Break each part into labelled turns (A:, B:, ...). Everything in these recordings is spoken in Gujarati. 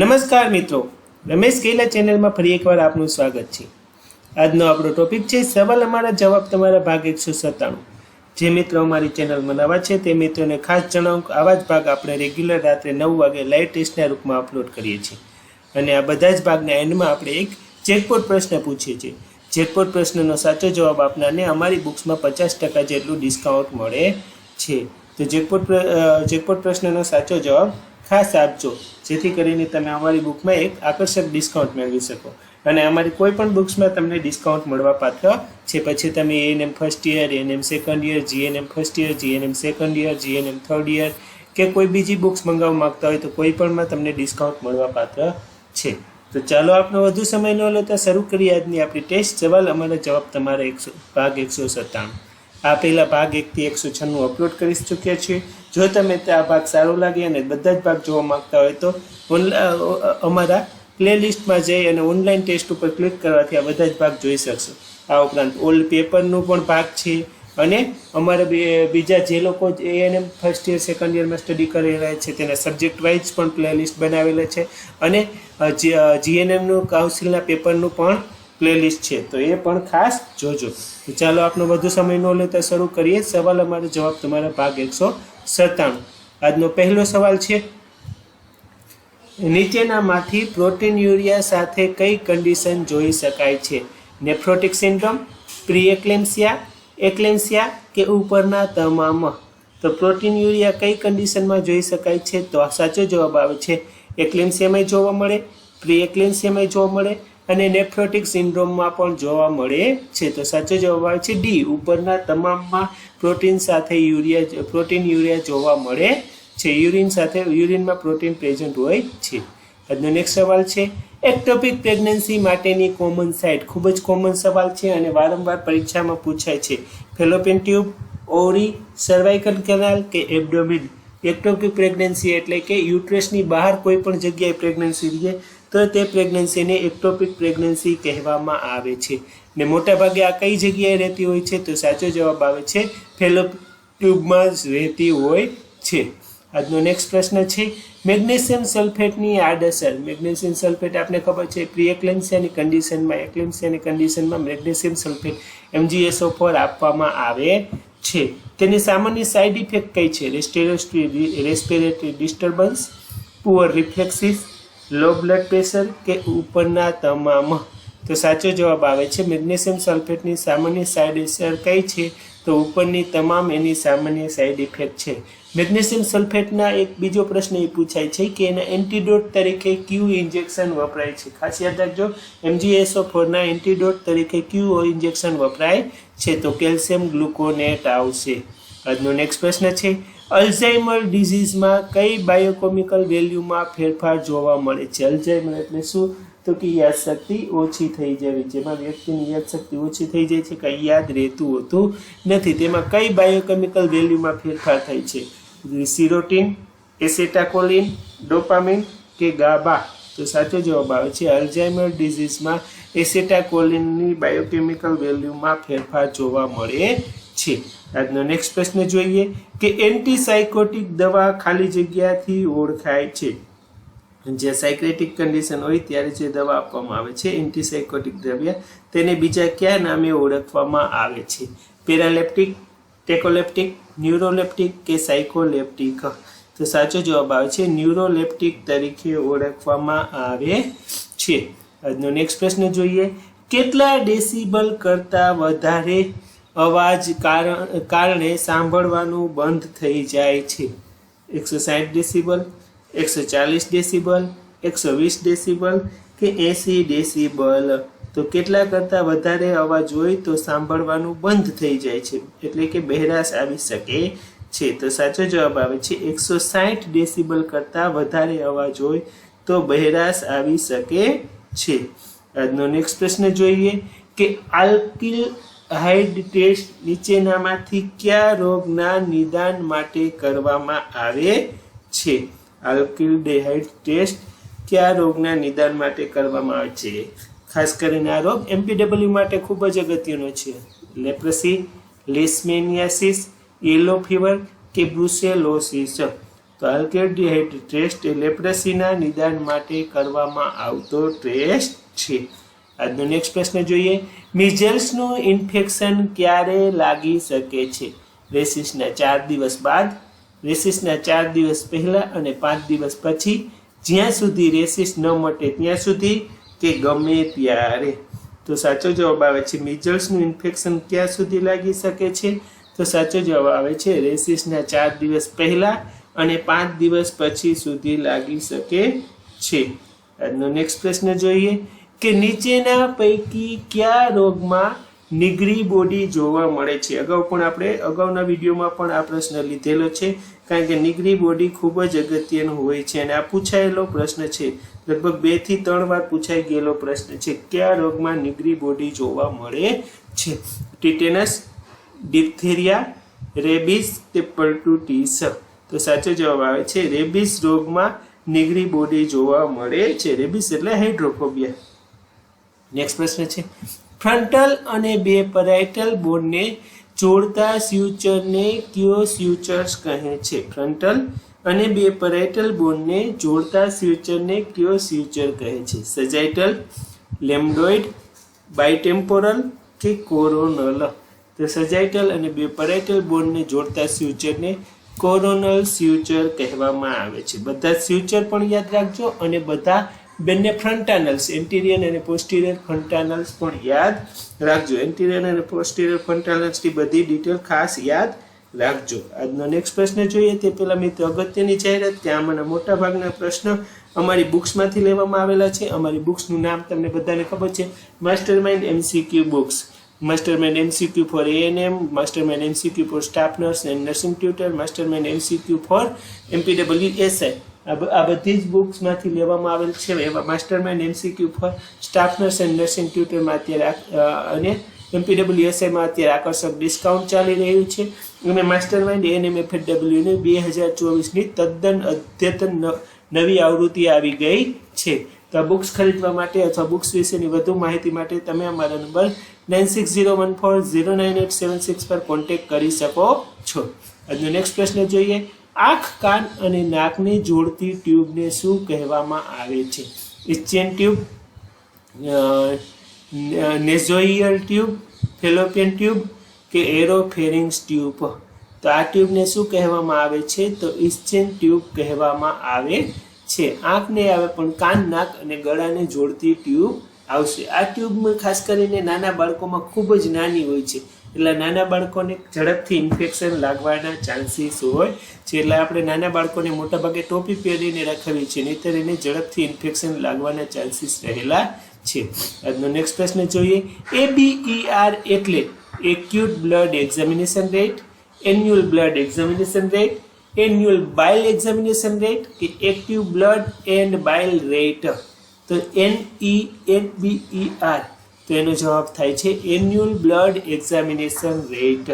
A: નમસ્કાર મિત્રો. રમેશ કેલા ચેનલમાં ફરી એકવાર આપનું સ્વાગત છે. આજનો આપણો ટોપિક છે, સવાલ અમારા જવાબ તમારા ભાગ એકસો સત્તાણું. જે મિત્રો અમારી ચેનલમાં નવા છે, તે મિત્રોને ખાસ જણાવું કે આવા જ ભાગ આપણે રેગ્યુલર રાત્રે નવ વાગે લાઈવ ટેસ્ટના રૂપમાં અપલોડ કરીએ છીએ. અને આ બધા જ ભાગના એન્ડમાં આપણે એક ચેકપોટ પ્રશ્ન પૂછીએ છીએ. ચેકપોટ પ્રશ્નનો સાચો જવાબ આપનારને અમારી બુક્સમાં પચાસ ટકા જેટલું ડિસ્કાઉન્ટ મળે છે. તો જેકપોટ જેકપોટ પ્રશ્નનો સાચો જવાબ ખાસ આપજો, જેથી કરીને તમે અમારી બુકમાં એક આકર્ષક ડિસ્કાઉન્ટ મેળવી શકો. અને અમારી કોઈ પણ બુક્સમાં તમને ડિસ્કાઉન્ટ મળવા પાત્ર છે. પછી તમે ANM first year ANM second year GNM first year GNM second year GNM third year કે કોઈ બીજી બુક્સ મંગાવવા માગતા હોય તો કોઈ પણમાં તમને ડિસ્કાઉન્ટ મળવા પાત્ર છે. તો ચાલો આપણે વધુ સમય ન લેતા શરૂ કરીએ આજની આપણી ટેસ્ટ સવાલ, અમારા જવાબ તમારા એકસો, ભાગ એકસો સત્તાણું. આ પહેલા ભાગ એકથી એકસો છન્નું અપલોડ કરી ચૂક્યા છીએ. જો તમે તે આ ભાગ સારો લાગે અને બધા જ ભાગ જોવા માંગતા હોય તો અમારા પ્લેલિસ્ટમાં જઈ અને ઓનલાઈન ટેસ્ટ ઉપર ક્લિક કરવાથી આ બધા જ ભાગ જોઈ શકશો. આ ઉપરાંત ઓલ્ડ પેપરનું પણ ભાગ છે અને અમારા બીજા જે લોકો એએનએમ ફર્સ્ટ યર સેકન્ડ યરમાં સ્ટડી કરી રહ્યા છે તેના સબ્જેક્ટ વાઇઝ પણ પ્લેલિસ્ટ બનાવેલા છે અને જીએનએમનું કાઉન્સિલના પેપરનું પણ પ્લેલિસ્ટ છે. તો એ પણ ખાસ જોજો. તો ચાલો આપનો વધુ સમય ન લેતા શરૂ કરીએ. સવાલ અમારો જવાબ તમારા ભાગ એકસો સત્તાણું. આજનો પહેલો સવાલ છે, નીચેનામાંથી પ્રોટીન યુરિયા સાથે કઈ કન્ડિશન જોઈ શકાય છે? નેફ્રોટિક સિન્ડ્રોમ પ્રિએક્લેમ્સિયા એક્લેમ્સિયા કે ઉપરના તમામ? તો પ્રોટીન યુરિયા કઈ કન્ડિશનમાં જોઈ શકાય છે? તો સાચો જવાબ આવે છે એક્લેમ્સિયામાં જોવા મળે પ્રિએક્લેમ્સિયામાં જોવા મળે અને નેફ્રોટિક સિન્ડ્રોમમાં પણ જોવા મળે છે. તો સાચો જવાબ આવે છે ડી. ઉપરના તમામમાં પ્રોટીન સાથે યુરિયા પ્રોટીન યુરિયા જોવા મળે છે. યુરિન સાથે, યુરિનમાં પ્રોટીન પ્રેઝન્ટ હોય છે. આજનો નેક્સ્ટ સવાલ છે. એક્ટોપિક પ્રેગ્નન્સી માટેની કોમન સાઇટ. ખૂબ જ કોમન સવાલ છે અને વારંવાર પરીક્ષામાં પૂછાય છે. ફેલોપિન ટ્યુબ, ઓરી સર્વાઇકલ કેનાલ કે એબડોમિન એક્ટોપિક પ્રેગ્નન્સી એટલે કે યુટ્રેસની બહાર કોઈ પણ જગ્યાએ પ્રેગ્નન્સી રહે તો તે પ્રેગ્નન્સીને એક્ટોપિક પ્રેગ્નન્સી કહેવામાં આવે છે. ને મોટાભાગે આ કઈ જગ્યાએ રહેતી હોય છે? તો સાચો જવાબ આવે છે, ફેલોપ ટ્યુબમાં જ રહેતી હોય છે. આજનો નેક્સ્ટ પ્રશ્ન છે, મેગ્નેશિયમ સલ્ફેટની આડઅસર. મેગ્નેશિયમ સલ્ફેટ આપને ખબર છે પ્રી એક્લેમ્સિયાની કન્ડિશનમાં એક્લેમ્સિયાની કન્ડિશનમાં મેગ્નેશિયમ સલ્ફેટ એમજીએસઓ ફોર આપવામાં આવે છે. તેની સામાન્ય સાઇડ ઇફેક્ટ કઈ છે? Respiratory respiratory disturbance poor reflexes low blood pressure કે ઉપરના તમામ? તો સાચો જવાબ આવે છે, મેગ્નેશિયમ સલ્ફેટની સામાન્ય સાઇડ અસર કઈ છે? તો ઉપરની તમામ એની સામાન્ય સાઇડ ઇફેક્ટ છે. મેગ્નેશિયમ સલ્ફેટના એક બીજો પ્રશ્ન એ પૂછાય છે કે એના એન્ટીડોટ તરીકે ક્યુ ઇન્જેક્શન વપરાય છે. ખાસ યાદ રાખજો એમજીએસઓ ફોરના એન્ટીડોટ તરીકે ક્યુ ઇન્જેક્શન વપરાય છે. તો કેલ્શિયમ ગ્લુકોનેટ આવશે. આજનો નેક્સ્ટ પ્રશ્ન છે અલ્ઝાઇમર ડિઝીઝમાં કઈ બાયોકેમિકલ વેલ્યુમાં ફેરફાર જોવા મળે છે? અલ્ઝાઇમર એટલે શું? તો કે યાદશક્તિ ઓછી થઈ જવી જેમાં વ્યક્તિની યાદશક્તિ ઓછી થઈ જાય છે કંઈ યાદ રહેતું હોતું નથી. તેમાં કઈ બાયોકેમિકલ વેલ્યુમાં ફેરફાર થાય છે? સિરોટીન, એસેટાકોલિન, ડોપામિન કે ગાબા? તો સાચો જવાબ આવે છે અલ્ઝાઇમર ડિઝીઝમાં એસેટાકોલિનની બાયોકેમિકલ વેલ્યુમાં ફેરફાર જોવા મળે છે. આજનો નેક્સ્ટ પ્રશ્ન જોઈએ કે એન્ટીસાયકોટિક દવા ખાલી જગ્યાથી ઓળખાય છે. જે સાયક્રેટિક કન્ડિશન હોય ત્યારે જે દવા આપવામાં આવે છે, એન્ટીસાયકોટિક દ્રવ્ય, તેને બીજા કયા નામે ઓળખવામાં આવે છે? પેરાલેપ્ટિક, ટેકોલેપ્ટિક, ન્યુરોલેપ્ટિક કે સાયકોલેપ્ટિક? તો સાચો જવાબ આવે છે, ન્યુરોલેપ્ટિક તરીકે ઓળખવામાં આવે છે. આજનો નેક્સ્ટ પ્રશ્ન જોઈએ, કેટલા ડેસિબલ કરતાં વધારે અવાજ કારણ સાંભળવાનું બંધ થઈ જાય છે. એકસો સાઠ ડેસિબલ, એકસો ચાલીસ ડેસિબલ, એકસો વીસ ડેસિબલ કે એંસી ડેસિબલ. તો કેટલા કરતાં વધારે અવાજ હોય તો સાંભળવાનું બંધ થઈ જાય છે. એટલે કે બહેરાશ આવી શકે છે. તો સાચો જવાબ આવે છે, એકસો સાઠ ડેસિબલ કરતાં વધારે અવાજ હોય તો બહેરાશ આવી શકે છે. આજનો નેક્સ્ટ પ્રશ્ન જોઈએ કે આલ્કિલ હાઇડ ટેસ્ટ નીચેનામાંથી કયા રોગના નિદાન માટે કરવામાં આવે છે? આલ્કિલડેહાઇડ ટેસ્ટ કયા રોગના નિદાન માટે કરવામાં આવે છે? ખાસ કરીને આ રોગ એમપીડબલ્યુ માટે ખૂબ જ અગત્યનો છે. લેપ્રસી, લેસ્મેનિયાસિસ, યેલો ફીવર કે બ્રુસેલોસિસ. તો આલ્કેલ્ડિહાઇડ ટેસ્ટ એ લેપ્રસીના નિદાન માટે કરવામાં આવતો ટેસ્ટ છે. આજનો નેક્સ્ટ પ્રશ્ન જોઈએ. મિઝલ્સનું ઇન્ફેક્શન ક્યારે લાગી શકે છે? રેસિસના ચાર દિવસ બાદ રેસિસના ચાર દિવસ પહેલાં અને પાંચ દિવસ પછી, જ્યાં સુધી રેસિસ ન મટે ત્યાં સુધી કે ગમે ત્યારે. તો સાચો જવાબ આવે છે મિઝલ્સનું ઇન્ફેક્શન ક્યાં સુધી લાગી શકે છે? તો સાચો જવાબ આવે છે રેસિસના ચાર દિવસ પહેલાં અને પાંચ દિવસ પછી સુધી લાગી શકે છે. આજનો નેક્સ્ટ પ્રશ્ન જોઈએ. કે નીચેના પૈકી કયા રોગમાં નિગ્રી બોડી જોવા મળે છે? અગાઉ પણ આપણે, અગાઉના વિડીયોમાં પણ આ પ્રશ્ન લીધેલો છે, કારણ કે નિગ્રી બોડી ખૂબ જ અગત્યનું હોય છે અને આ પૂછાયેલો પ્રશ્ન છે. લગભગ બેથી ત્રણ વાર પૂછાઈ ગયેલો પ્રશ્ન છે, કયા રોગમાં નિગ્રી બોડી જોવા મળે છે? ટીટેનસ, ડિપ્થેરિયા, રેબિસ કે પલ્ટુટીસ તો સાચો જવાબ આવે છે, રેબિસ રોગમાં નિગરી બોડી જોવા મળે છે. રેબિસ એટલે હાઇડ્રોફોબિયા. નેક્સ્ટ પ્રશ્ન છે. ફ્રન્ટલ અને બે પેરાઇટલ બોનને જોડતા સ્યુચરને કયો સ્યુચર્સ કહે છે? ફ્રન્ટલ અને બે પેરાઇટલ બોનને જોડતા સ્યુચરને કયો સ્યુચર કહે છે? સજાઇટલ લેમ્ડોઇડ બાયટેમ્પોરલ કે કોરોનલ તો સજાઇટલ અને બે પેરાઇટલ બોનને જોડતા સ્યુચરને કોરોનલ સ્યુચર કહેવામાં આવે છે. બધા સ્યુચર પણ યાદ રાખજો અને બધા બંને ફ્રન્ટાનલ્સ એન્ટિરિયર અને પોસ્ટિરિયર ફ્રન્ટાનલ્સ પણ યાદ રાખજો. એન્ટિરિયર અને પોસ્ટિરિયર ફ્રન્ટાનલ્સની બધી ડિટેલ ખાસ યાદ રાખજો. આજનો નેક્સ્ટ પ્રશ્ન જોઈએ, તે પહેલાં મિત્રો અગત્યની જાહેરાત, ત્યાં આમાંના મોટા ભાગના પ્રશ્ન અમારી બુક્સમાંથી લેવામાં આવેલા છે. અમારી બુક્સનું નામ તમને બધાને ખબર છે master mind MCQ books mastermind MCQ for ANM mastermind MCQ for staff nurse and nursing tutor mastermind MCQ for MPW SI આ બધી જ બુક્સમાંથી લેવામાં આવેલ છે. એવા mastermind MCQ for staff nurse and nursing ટ્યુટરમાં અત્યારે અને એમપીડબ્લ્યુ એસઆઈમાં અત્યારે આકર્ષક ડિસ્કાઉન્ટ ચાલી રહ્યું છે. અને એમ એએનએમ એફએડબ્લ્યુની બે હજાર ચોવીસની તદ્દન અદ્યતન નવી આવૃત્તિ આવી ગઈ છે. તો બુક્સ ખરીદવા માટે અથવા બુક્સ વિશેની વધુ માહિતી માટે તમે અમારા number nine six zero one four zero nine eight seven six પર કોન્ટેક્ટ કરી શકો છો. આજનો નેક્સ્ટ પ્રશ્ન જોઈએ. આંખ, કાન અને નાકને જોડતી ટ્યુબને શું કહેવામાં આવે છે? ઇચ્ચેન ટ્યુબ નેઝોઇયલ ટ્યુબ ફેલોપિયન ટ્યુબ કે એરોફેરિંગ્સ ટ્યુબ તો આ ટ્યુબને શું કહેવામાં આવે છે? તો ઇસ્ચેન ટ્યુબ કહેવામાં આવે છે. આંખને આવે પણ કાન, નાક અને ગળાને જોડતી ટ્યુબ આવશે. આ ટ્યુબમાં ખાસ કરીને નાના બાળકોમાં ખૂબ જ નાની હોય છે. એટલે નાના બાળકોને ઝડપથી ઇન્ફેક્શન લાગવાના ચાન્સીસ હોય છે. એટલે આપણે નાના બાળકોને મોટાભાગે ટોપી પહેરીને રાખવી છે, નહીતર એને ઝડપથી ઇન્ફેક્શન લાગવાના ચાન્સીસ રહેલા છે. આજનો નેક્સ્ટ પ્રશ્ન જોઈએ. એબીઈઆર એટલે acute blood examination rate annual blood examination rate annual bile examination rate કે active blood and bile rate તો N E N B E R તો એનો જવાબ થાય છે annual blood examination rate.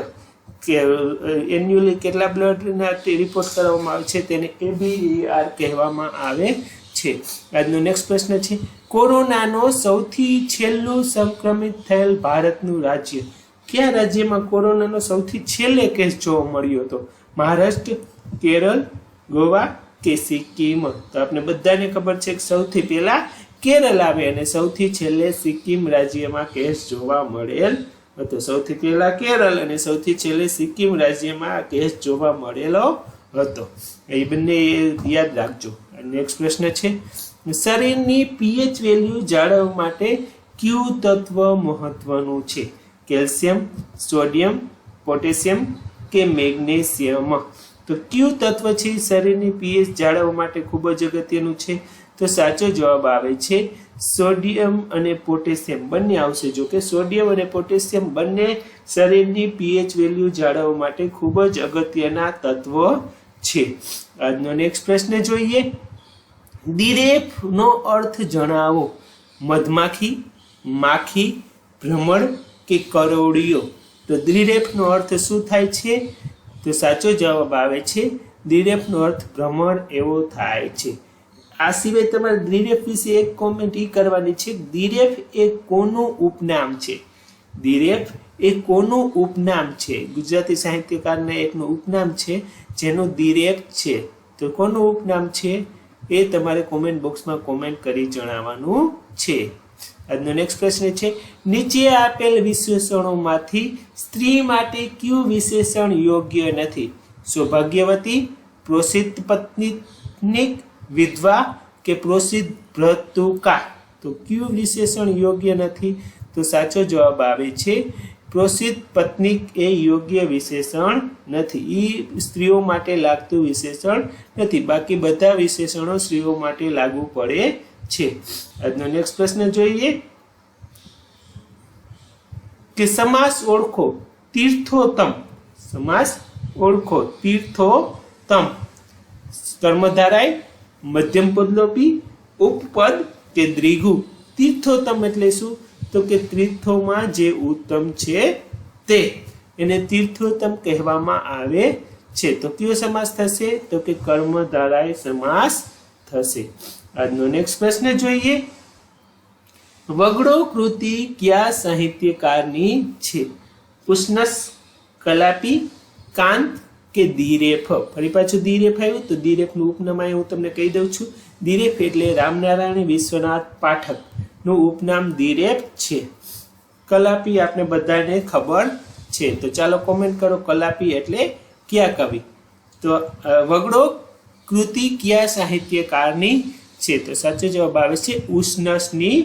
A: Annually કેટલા બ્લડના રિપોર્ટ કરવામાં આવે છે તેને એબીઆર કહેવામાં આવે છે. આજનો નેક્સ્ટ પ્રશ્ન છે, કોરોનાનો સૌથી છેલ્લું સંક્રમિત થયેલ ભારતનું રાજ્ય. કયા રાજ્યમાં કોરોનાનો સૌથી છેલ્લે કેસ જોવા મળ્યો હતો? મહારાષ્ટ્ર, કેરળ, ગોવા કે સિક્કિમ? તો આપણે બધાને ખબર છે કે સૌથી પહેલા કેરળ આવે અને સૌથી છેલ્લે સિક્કિમ રાજ્યમાં કેસ જોવા મળેલ. હતો સૌથી પહેલા કેરળ અને સૌથી છેલ્લે સિક્કિમ રાજ્યમાં આ કેસ જોવા મળેલો હતો. એ બંને યાદ રાખજો. નેક્સ્ટ પ્રશ્ન છે. શરીરની પીએચ વેલ્યુ જાળવવા માટે ક્યુ તત્વ મહત્વનું છે? કેલ્શિયમ, સોડિયમ, પોટેશિયમ કે મેગ્નેશિયમ? તો ક્યુ તત્વ છે શરીરની પીએચ જાળવવા માટે ખૂબ જ અગત્યનું છે. તો સાચો જવાબ આવે છે સોડિયમ અને પોટેશિયમ. બંને આવશે. જો કે સોડિયમ અને પોટેશિયમ બંને શરીરની પીએચ વેલ્યુ જાળવવા માટે ખૂબ જ અગત્યના તત્વ છે. આજનો નેક્સ્ટ પ્રશ્ન જોઈએ. દિરેફનો અર્થ જણાવો. મધમાખી, માખી, ભ્રમણ કે કરોડિયો તો દ્રિરેફનો અર્થ શું થાય છે? તો સાચો જવાબ આવે છે. દિરેફનો અર્થ ભ્રમણ એવો થાય છે. આ સિવાય તમારે દ્રિરેફ વિશે એક કોમેન્ટ એ કરવાની છે. દિરેફ એ કોનું ઉપનામ છે? દ્રિરેફ એ કોનું ઉપનામ છે? ગુજરાતી સાહિત્યકારના એકનું ઉપનામ છે, જેનું દિરેફ છે. તો કોનું ઉપનામ છે? એ તમારે કોમેન્ટ બોક્સમાં કોમેન્ટ કરી જણાવવાનું છે. આજનો નેક્સ્ટ પ્રશ્ન છે, નીચે આપેલ વિશેષણોમાંથી સ્ત્રી માટે કયું વિશેષણ યોગ્ય નથી? સૌભાગ્યવતી, પ્રોસિદ્ધ પત્નીક વિધવા કે પ્રોસિદ્ધ ભ્રતુકા તો કયું વિશેષણ યોગ્ય નથી? તો સાચો જવાબ આવે છે, પ્રોસિદ્ધ પત્ની એ યોગ્ય વિશેષણ નથી. એ સ્ત્રીઓ માટે લાગતું વિશેષણ નથી. બાકી બધા વિશેષણો સ્ત્રીઓ માટે લાગુ પડે છે. આજનો નેક્સ્ટ પ્રશ્ન જોઈએ. કે સમાસ ઓળખો, તીર્થોત્તમ. સમાસ ઓળખો, તીર્થોત્તમ. કર્મધારાય મધ્યમ પદલોપી ઉપપદ કે દ્રિગુ તીર્થોત્તમ એટલે શું? તો કે તીર્થોમાં જે ઉત્તમ છે તે. એને તીર્થોત્તમ કહેવામાં આવે છે. તો કયો સમાસ થશે? તો કે કર્મધારાય સમાસ થશે. આજનો નેક્સ્ટ પ્રશ્ન જોઈએ. વગડો કૃતિ કયા સાહિત્યકારની છે? ઉષ્ણસ, કલાપી, કાંત કે દિરેફ. ફરી પાછું દિરેફ આવ્યું તો ધીરેફનું ઉપનામ અહીં હું તમને કહી દઉં છું. દિરેફ એટલે રામનારાયણ વિશ્વનાથ પાઠકનું ઉપનામ ધીરેફ છે. કલાપી આપણે બધાને ખબર છે. તો ચાલો કોમેન્ટ કરો કલાપી એટલે કયા કવિ? તો વગડો કૃતિ કયા સાહિત્યકારની છે? તો સાચો જવાબ આવે છે ઉષ્ણસની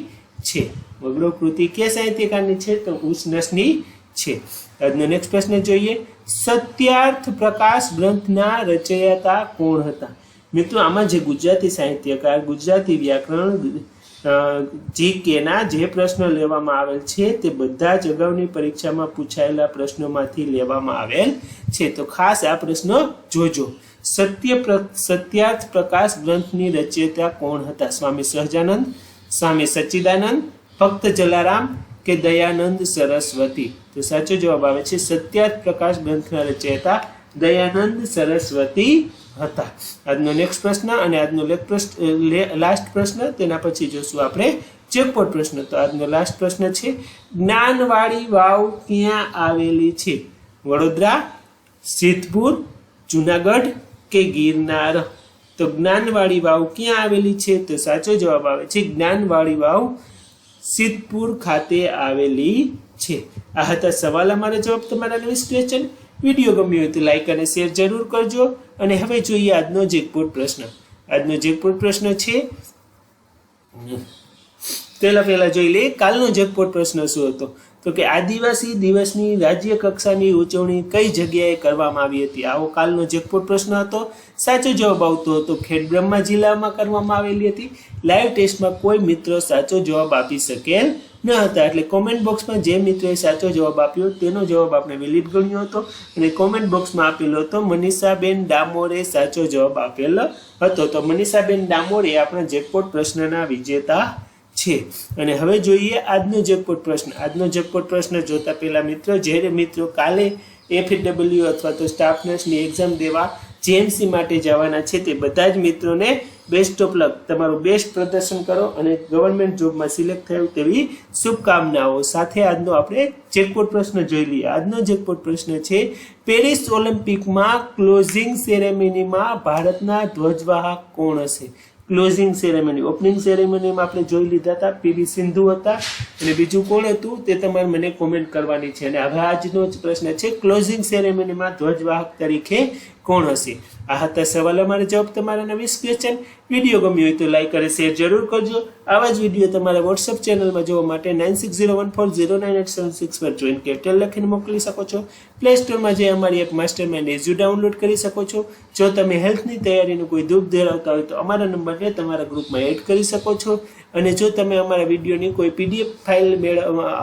A: છે. વગડો કૃતિ કયા સાહિત્યકારની છે? તો ઉષ્ણસની છે. આજનો નેક્સ્ટ પ્રશ્ન જોઈએ. સત્યાર્થ પ્રકાશ ગ્રંથના રચયતા કોણ હતા? મિત્રો, આમાં જે ગુજરાતી સાહિત્યકાર, ગુજરાતી વ્યાકરણ જીકેના જે પ્રશ્નો લેવામાં આવેલ છે, તે બધા જ અગાઉની પરીક્ષામાં પૂછાયેલા પ્રશ્નોમાંથી લેવામાં આવેલ છે. તો ખાસ આ પ્રશ્ન જોજો. સત્ય સત્યાર્થ પ્રકાશ ગ્રંથની રચયતા કોણ હતા? સ્વામી સહજાનંદ, સ્વામી સચ્ચિદાનંદ, ભક્ત જલારામ કે દયાનંદ સરસ્વતી? તો સાચો જવાબ આવે છે સત્યાર્થ પ્રકાશ ગ્રંથના રચયતા દયાનંદ સરસ્વતી હતા. આજનો નેક્સ્ટ પ્રશ્ન અને આજનો લાસ્ટ પ્રશ્ન તેના પછી જોશું આપણે ચેકપોટ પ્રશ્ન. તો આજનો લાસ્ટ પ્રશ્ન છે, જ્ઞાનવાળી વાવ ક્યાં આવેલી છે? વડોદરા, સિદ્ધપુર, જુનાગઢ કે ગિરનાર? તો જ્ઞાનવાળી વાવ ક્યાં આવેલી છે? તો સાચો જવાબ આવે છે જ્ઞાનવાળી વાવ સિદ્ધપુર ખાતે આવેલી છે. આ હતા સવાલ અમારા જવાબ તમારા વીસ ક્વેશ્ચન વીડિયો ગમ્યો હોય તો લાઈક અને શેર જરૂર કરજો અને હવે જોઈએ આજનો જેકપોટ પ્રશ્ન. આજનો જેકપોટ પ્રશ્ન છે, પહેલા પહેલા જોઈ લે કાલનો જેકપોટ પ્રશ્ન શું હતો? તો કે આદિવાસી દિવસની રાજ્ય કક્ષાની ઉજવણી કઈ જગ્યાએ કરવામાં આવી હતી? આવો કાલનો જેકપોટ પ્રશ્ન હતો. સાચો જવાબ આવતો હતો ખેડબ્રહ્મા જિલ્લામાં કરવામાં આવેલી હતી. લાઈવ ટેસ્ટમાં કોઈ મિત્રો સાચો જવાબ આપી શકેલ ન હતા. એટલે કોમેન્ટ બોક્સમાં જે મિત્રોએ સાચો જવાબ આપ્યો તેનો જવાબ આપણે વેલિડ ગણ્યો હતો અને કોમેન્ટ બોક્સમાં આપેલો હતો, મનીષાબેન ડામોરે સાચો જવાબ આપેલો હતો. તો મનીષાબેન ડામોરે આપણા જેકપોટ પ્રશ્નના વિજેતા છે. અને હવે જોઈએ આજનો જેકપોટ પ્રશ્ન. આજનો જેકપોટ પ્રશ્ન જોતા પહેલા મિત્રો જે મિત્રો કાલે એફડબલ્યુ અથવા તો સ્ટાફ નર્સની એક્ઝામ દેવા જેએમસી માટે જવાના છે, તે બધા જ મિત્રોને બેસ્ટ ઓફ લક તમારું બેસ્ટ પ્રદર્શન કરો અને ગવર્મેન્ટ જોબમાં સિલેક્ટ થયું તેવી શુભકામનાઓ. સાથે આજનો આપણે જેકપોટ પ્રશ્ન જોઈ લઈએ. આજનો જેકપોટ પ્રશ્ન છે, પેરિસ ઓલિમ્પિકમાં ક્લોઝિંગ સેરેમનીમાં ભારતના ધ્વજવાહક કોણ હશે? ક્લોઝિંગ સેરેમની ઓપનિંગ સેરેમનીમાં આપણે જોઈ લીધા હતા. પીવી સિંધુ હતા. અને બીજું કોણ હતું? તે તમારે મને કોમેન્ટ કરવાની છે. અને હવે આજનો જ પ્રશ્ન છે. ક્લોઝિંગ સેરેમનીમાં ધ્વજવાહક તરીકે કોણ હશે? આ હતા સવાલ અમારે જવાબ તમારા વીસ ક્વેશ્ચન વીડિયો ગમ્યો હોય તો લાઈક અને શેર જરૂર કરજો. આવા જ વીડિયો તમારા વોટ્સઅપ ચેનલમાં જોવા માટે nine six zero one four zero nine eight seven six પર જોઈન કેટલ લખીને મોકલી શકો છો. પ્લે સ્ટોરમાં જઈ અમારી એક માસ્ટર માઇન્ડ એઝ્યુ ડાઉનલોડ કરી શકો છો. જો તમે હેલ્થની તૈયારીનું કોઈ દુઃખ ધરાવતા હોય તો અમારા નંબરને તમારા ગ્રુપમાં એડ કરી શકો છો. અને જો તમે અમારા વિડીયોની કોઈ પીડીએફ ફાઇલ મેળવવા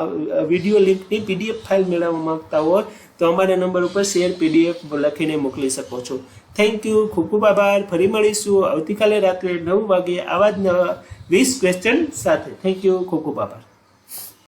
A: વીડિયો લિંકની પીડીએફ ફાઇલ મેળવવા માંગતા હોય તો અમારા નંબર ઉપર શેર પીડીએફ લખીને મોકલી શકો છો. થેન્ક યુ ખૂબ ખૂબ આભાર. ફરી મળીશું આવતીકાલે રાત્રે નવ વાગે આવા જ વીસ ક્વેશ્ચન સાથે. થેન્ક યુ ખૂબ ખૂબ આભાર.